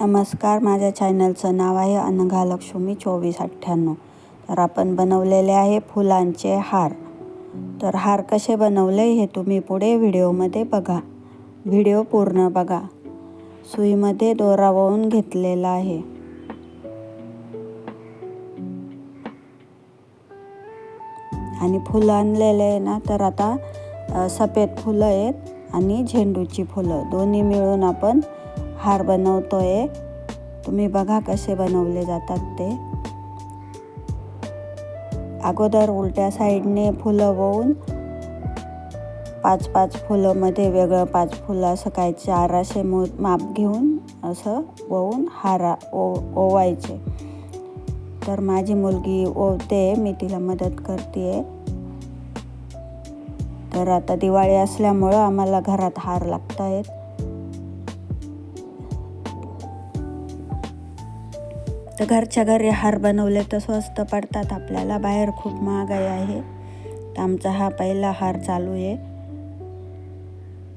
नमस्कार माझ्या चॅनलचं नाव आहे अनघा लक्ष्मी चोवीस अठ्ठ्याण्णव. तर आपण बनवलेले आहे फुलांचे हार. तर हार कसे बनवले हे तुम्ही पुढे व्हिडिओमध्ये बघा. व्हिडिओ पूर्ण बघा. सुईमध्ये दोरा वळून घेतलेला आहे. आणि फुलं आणलेले आहे ना तर आता सफेद फुलं आहेत आणि झेंडूची फुलं. दोन्ही मिळून आपण हार बनवतोय. तुम्ही बघा कसे बनवले जातात ते. अगोदर उलट्या साईडने फुलं वळून पाच पाच फुलंमध्ये वेगळं पाच फुलं असं काय चार असे मो माप घेऊन असं ओवून हारा ओ ओवायचे. तर माझी मुलगी ओवते मी तिला मदत करते तर आता दिवाळी असल्यामुळं आम्हाला घरात हार लागत आहेत तर घरच्या घरी हार बनवले तर स्वस्त पडतात आपल्याला. बाहेर खूप महागाई आहे. तर आमचा हा पहिला हार चालू आहे.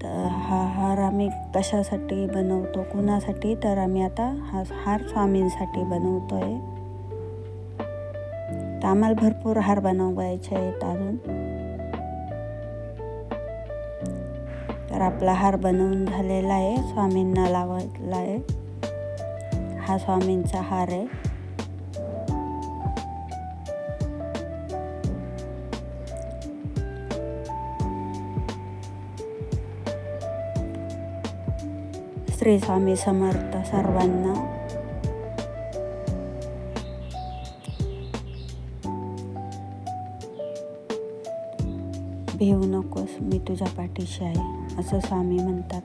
तर हा हार आम्ही कशासाठी बनवतो कुणासाठी? तर आम्ही आता हा हार स्वामींसाठी बनवतोय. तर आम्हाला भरपूर हार बनवायचे आहेत अजून. तर आपला हार बनवून झालेला आहे स्वामींना लावायला आहे. हा स्वामींचा हार आहे. श्री स्वामी समर्थ सर्वांना. भिवू नकोस मी तुझ्या पाठीशी आहे असं स्वामी म्हणतात.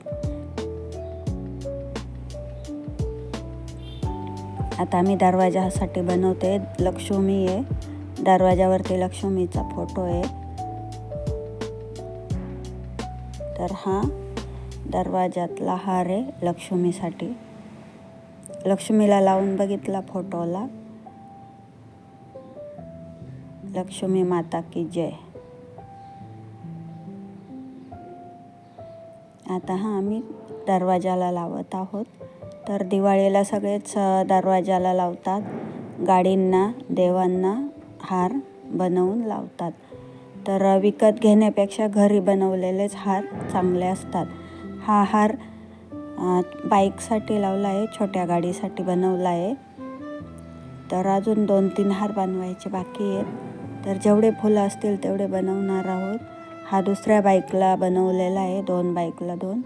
आता मी दरवाजासाठी बनवते. लक्ष्मी आहे. दरवाजावरती लक्ष्मीचा फोटो आहे. तर हा दरवाजातला हार आहे लक्ष्मीसाठी. लक्ष्मीला लावून बघितला फोटोला लक्ष्मी माता की जय. आता हा आम्ही दरवाजाला लावत आहोत. तर दिवाळीला सगळेच दरवाजाला लावतात. गाडींना देवांना हार बनवून लावतात. तर विकत घेण्यापेक्षा घरी बनवलेलेच हार चांगले असतात. हा हार बाईकसाठी लावला आहे छोट्या गाडीसाठी बनवला आहे. तर अजून दोन तीन हार बनवायचे बाकी आहेत. तर जेवढे फुलं असतील तेवढे बनवणार आहोत. हा दुसऱ्या बाईकला बनवलेला आहे दोन बाईकला दोन.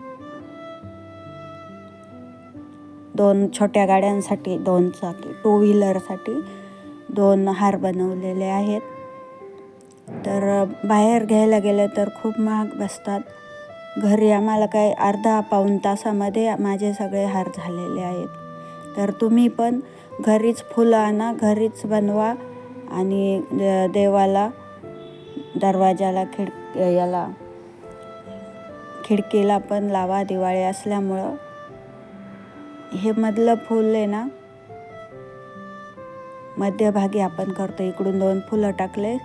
दोन छोट्या गाड्यांसाठी दोन चाकी टू व्हीलरसाठी दोन हार बनवलेले आहेत. तर बाहेर घ्यायला गेलं तर खूप महाग बसतात. घरी आम्हाला काय अर्धा पाऊण तासामध्ये माझे सगळे हार झालेले आहेत. तर तुम्ही पण घरीच फुलं आणा घरीच बनवा आणि देवाला दरवाजाला खिड याला खिडकीला पण लावा दिवाळी असल्यामुळं. हे मधलं फूल आहे ना मध्यभागी आपण करतो इकडून दोन फुलं टाकले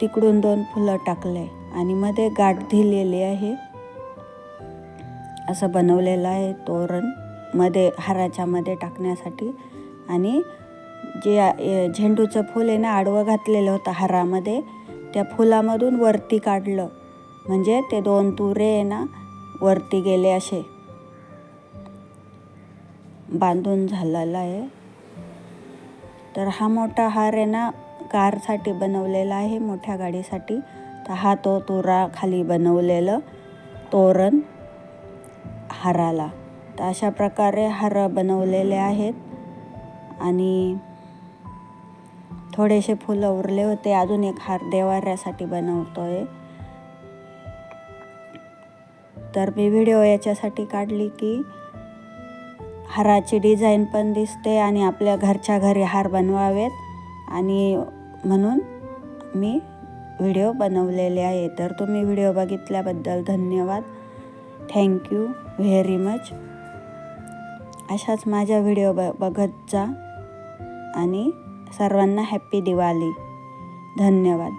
तिकडून दोन फुलं टाकले आणि मध्ये गाठ दिलेली आहे. असं बनवलेलं आहे तोरणमध्ये हाराच्या मध्ये टाकण्यासाठी. आणि जे झेंडूचं फूल आहे ना आडवं घातलेलं होतं हारामध्ये त्या फुलामधून वरती काढलं. म्हणजे ते दोन तुरे आहे ना वरती गेले असे. बांधून झालेला आहे. तर हा मोठा हार आहे ना कारसाठी बनवलेला आहे मोठ्या गाडीसाठी. तर हा तो तुरा खाली बनवलेलं तोरण हाराला. तर अशा प्रकारे हार बनवलेले आहेत. आणि थोडेसे फुलं उरले होते अजून एक हार देवाऱ्यासाठी बनवतोय. तर मी व्हिडिओ याच्यासाठी काढली की हाराची डिझाईन पण दिसते आणि आपल्या घरच्या घरी हार बनवावेत. आणि म्हणून मी व्हिडिओ बनवलेले आहे. तर तुम्ही व्हिडिओ बघितल्याबद्दल धन्यवाद. थँक्यू व्हेरी मच अशाच माझ्या व्हिडिओ ब बघत जा. आणि सर्वांना हॅप्पी दिवाळी. धन्यवाद.